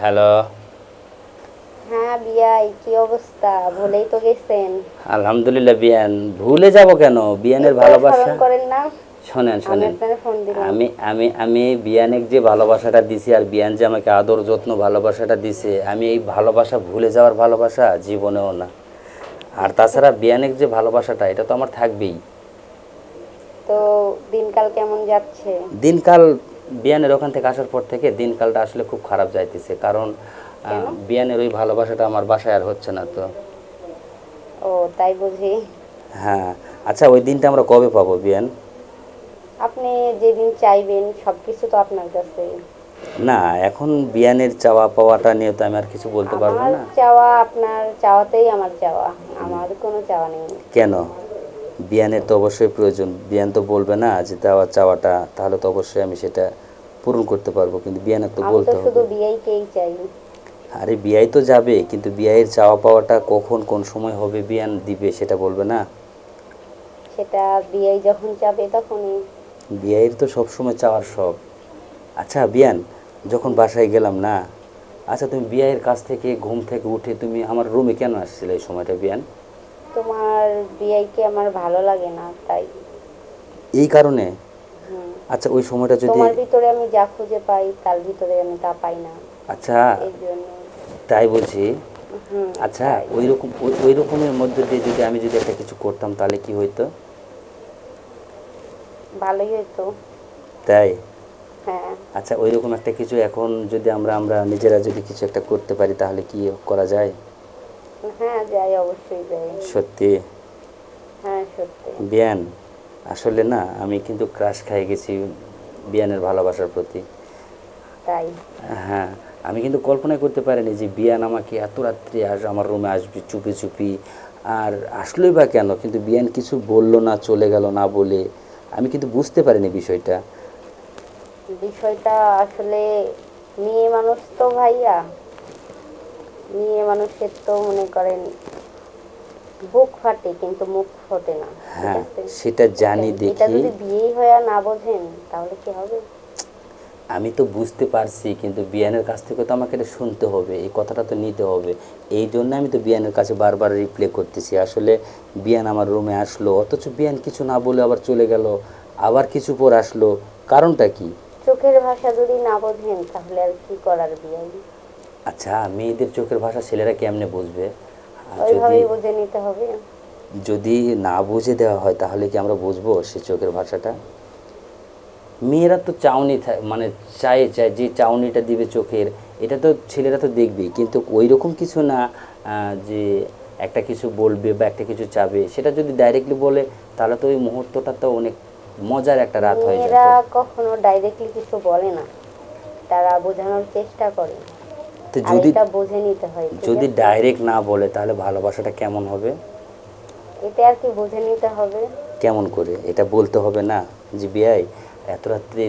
Hello. হ্যাঁ বিয়াই কি অবস্থা? ভুলেই তো গেছেন। আলহামদুলিল্লাহ বিয়ান। ভুলে যাব কেন? বিয়ানের ভালোবাসা। করেন না। শোনেন শোনেন। আমি আমি আমি বিয়ানের যে ভালোবাসাটা দিছি আর বিয়ান যে আমাকে আদর যত্ন ভালোবাসাটা দিছে আমি এই ভালোবাসা ভুলে যাওয়ার ভালোবাসা জীবনেও না। আর তাছাড়া বিয়ানের যে ভালোবাসাটা এটা তো আমার থাকবেই। তো দিনকাল কেমন যাচ্ছে? দিনকাল বিয়ানের ওখান থেকে আসার পর থেকে দিনকালটা আসলে খুব খারাপ যাইতেছে। কারণ বিয়ানের ওই ভালোবাসাটা আমার বাসায় আর হচ্ছে না তো। ও তাই বুঝি। হ্যাঁ আচ্ছা ওই দিনটা আমরা কবে পাবো বিয়ান? আপনি যেদিন চাইবেন সবকিছু তো আপনার কাছে। না এখন বিয়ানের চাওয়া পাওয়াটা নিয়ে তো আমি আর কিছু বলতে পারব না। চাওয়া আপনার চাওয়াতেই আমার চাওয়া। আমার কোনো চাওয়া নেই। কেন? বিয়ানের তো অবশ্যই প্রয়োজন। বিয়ান তো বলবে না যে দেওয়া চাওয়াটা তাহলে তো অবশ্যই আমি সেটা পূরণ করতে পারব কিন্তু বিয়ানের তো বলতে শুধু হবে চাই। আরে বিয়াই তো যাবে কিন্তু বিয়ের চাওয়া পাওয়াটা কখন কোন সময় হবে বিয়ান দিবে সেটা বলবে না। সেটা বিয়েই যখন চাবে তখনই। বিয়ের তো সব সময় চাওয়ার সব আচ্ছা বিয়ান যখন বাসায় গেলাম না আচ্ছা তুমি বিয়ের কাছ থেকে ঘুম থেকে উঠে তুমি আমার রুমে কেন আসছিলে এই সময়টা বিয়ান? তোমার বিয়েকে আমার ভালো লাগে না তাই। এই কারণে? আচ্ছা ওই সময়টা যদি তোমার ভিতরে আমি যা খুঁজে পাই তার ভিতরে আমি তা পাই না। আচ্ছা। তাই বলছি? আচ্ছা ওই রকম ওই- ওই রকমের মধ্যে দিয়ে যদি আমি যদি একটা কিছু করতাম তাহলে কি হইতো? ভালোই হইতো। তাই? হ্যাঁ। আচ্ছা ওই রকম একটা কিছু এখন যদি আমরা আমরা নিজেরা যদি কিছু একটা করতে পারি তাহলে কি করা যায়? হ্যাঁ যাই অবশ্যই যাই সত্যি? হ্যাঁ সত্যি। বিয়ান আসলে না আমি কিন্তু ক্রাশ খাই গেছি বিয়ানের ভালোবাসার প্রতি। তাই? হ্যাঁ আমি কিন্তু কল্পনাই করতে পারিনি যে বিয়ান আমাকে এত রাত্রি আস আমার রুমে আসবে চুপি চুপি। আর আসলোই বা কেন? কিন্তু বিয়ান কিছু বলল না চলে গেল না বলে। আমি কিন্তু বুঝতে পারিনি বিষয়টা। বিষয়টা আসলে মেয়ে মানুষ তো ভাইয়া। মেয়ে মানুষের তো মনে করেন বুক ফাটে কিন্তু মুখ ফোটে না। হ্যাঁ সেটা জানি দেখি। এটা যদি বিয়েই হয়ে না বোঝেন তাহলে কি হবে? আমি তো বুঝতে পারছি কিন্তু বিয়ানের কাছ থেকে তো আমাকে এটা শুনতে হবে এই কথাটা তো নিতে হবে। এই জন্য আমি তো বিয়ানের কাছে বারবার রিপ্লে করতেছি। আসলে বিয়ান আমার রুমে আসলো অথচ বিয়ান কিছু না বলে আবার চলে গেল আবার কিছু পর আসলো। কারণটা কি? চোখের ভাষা যদি না বোঝেন তাহলে আর কি করার বিয়ে আচ্ছা মেয়েদের চোখের ভাষা ছেলেরা কেমনে বুঝবে? আর যদি ওইভাবেই বুঝে নিতে হবে। যদি না বুঝে দেওয়া হয় তাহলে কি আমরা বুঝব সে চোখের ভাষাটা? মেয়েরা তো চাউনি মানে চায় চায় যে চাউনিটা দিবে চোখের এটা তো ছেলেরা তো দেখবেই কিন্তু ওই রকম কিছু না যে একটা কিছু বলবে বা একটা কিছু চাবে সেটা যদি ডাইরেক্টলি বলে তাহলে তো ওই মুহূর্তটা তো অনেক মজার একটা রাত হয়ে মেয়েরা কখনো ডাইরেক্টলি কিছু বলে না। তারা বোঝানোর চেষ্টা করে তো যদি বুঝে নিতে হয় যদি ডাইরেক্ট না বলে তাহলে ভালোবাসাটা কেমন হবে? এটা আর কি বুঝে নিতে হবে? কেমন করে? এটা বলতে হবে না? যে বিয়াই এত রাত্রে